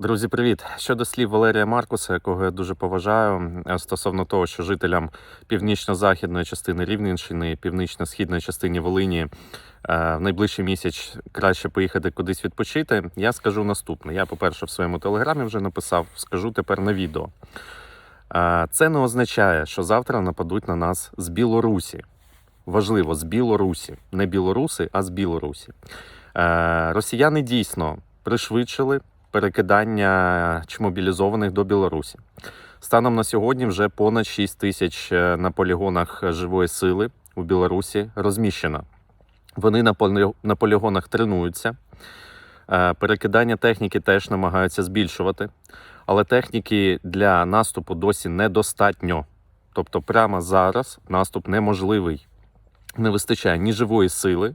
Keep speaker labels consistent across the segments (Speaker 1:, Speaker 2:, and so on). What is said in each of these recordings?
Speaker 1: Друзі, привіт! Щодо слів Валерія Маркуса, якого я дуже поважаю, е, стосовно того, що жителям північно-західної частини Рівненщини, північно-східної частини Волині е, в найближчий місяць краще поїхати кудись відпочити. Я скажу наступне. Я, по-перше, в своєму телеграмі вже написав, скажу тепер на відео. Е, Це не означає, що завтра нападуть на нас з Білорусі. Важливо, з Білорусі. Не білоруси, а з Білорусі. Росіяни дійсно пришвидшили перекидання чмобілізованих до Білорусі. Станом на сьогодні вже понад 6 тисяч е, на полігонах живої сили у Білорусі розміщено. Вони на полігонах тренуються. Е, Перекидання техніки теж намагаються збільшувати, але техніки для наступу досі недостатньо. Тобто, прямо зараз наступ неможливий. Не вистачає ні живої сили,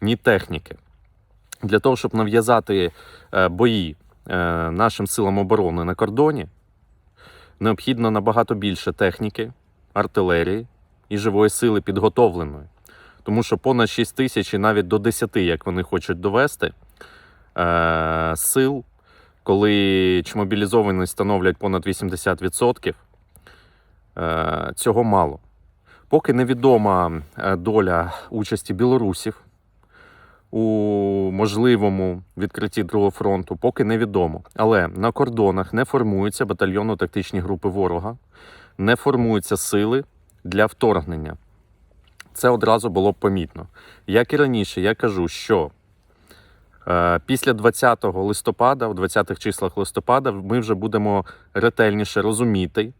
Speaker 1: ні техніки. Для того, щоб нав'язати е, бої е, нашим силам оборони на кордоні, необхідно набагато більше техніки, артилерії і живої сили підготовленої. Тому що понад 6 тисяч і навіть до 10, як вони хочуть довести, е, сил, коли чмобілізованість становлять понад 80%, е, цього мало. Поки невідома доля участі білорусів у можливому відкритті другого фронту, поки невідомо. Але на кордонах не формуються батальйонно-тактичні групи ворога, не формуються сили для вторгнення. Це одразу було б помітно. Як і раніше, я кажу, що е, після 20 листопада, в 20-х числах листопада, ми вже будемо ретельніше розуміти,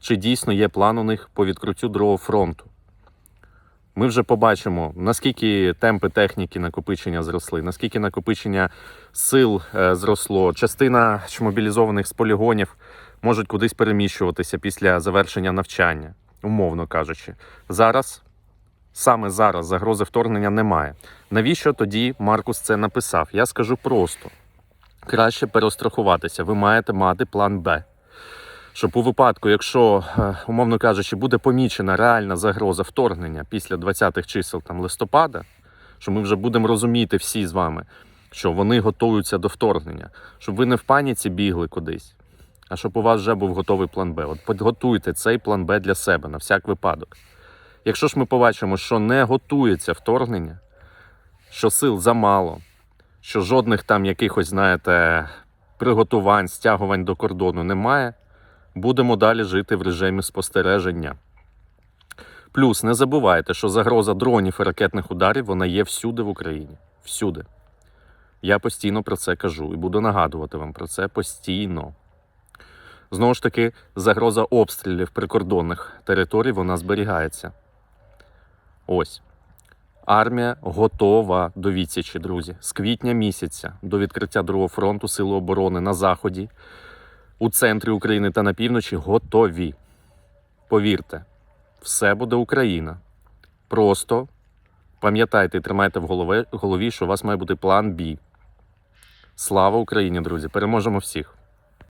Speaker 1: чи дійсно є план у них по відкриттю другого фронту. Ми вже побачимо, наскільки темпи техніки накопичення зросли, наскільки накопичення сил е, зросло. Частина мобілізованих з полігонів можуть кудись переміщуватися після завершення навчання, умовно кажучи. Зараз, саме зараз, загрози вторгнення немає. Навіщо тоді Маркус це написав? Я скажу просто: краще перестрахуватися. Ви маєте мати план Б щоб у випадку, якщо, е, умовно кажучи, буде помічена реальна загроза вторгнення після 20-х чисел там, листопада, що ми вже будемо розуміти всі з вами, що вони готуються до вторгнення, щоб ви не в паніці бігли кудись, а щоб у вас вже був готовий план Б. От підготуйте цей план Б для себе на всяк випадок. Якщо ж ми побачимо, що не готується вторгнення, що сил замало, що жодних там якихось, знаєте, приготувань, стягувань до кордону немає будемо далі жити в режимі спостереження. Плюс не забувайте, що загроза дронів і ракетних ударів вона є всюди в Україні. Всюди. Я постійно про це кажу і буду нагадувати вам про це постійно. Знову ж таки, загроза обстрілів прикордонних територій вона зберігається. Ось. Армія готова до відсічі, друзі. З квітня місяця до відкриття Другого фронту Сили оборони на Заході у центрі України та на півночі готові. Повірте, все буде Україна. Просто пам'ятайте і тримайте в голові, голові, що у вас має бути план Б. Слава Україні, друзі! Переможемо всіх!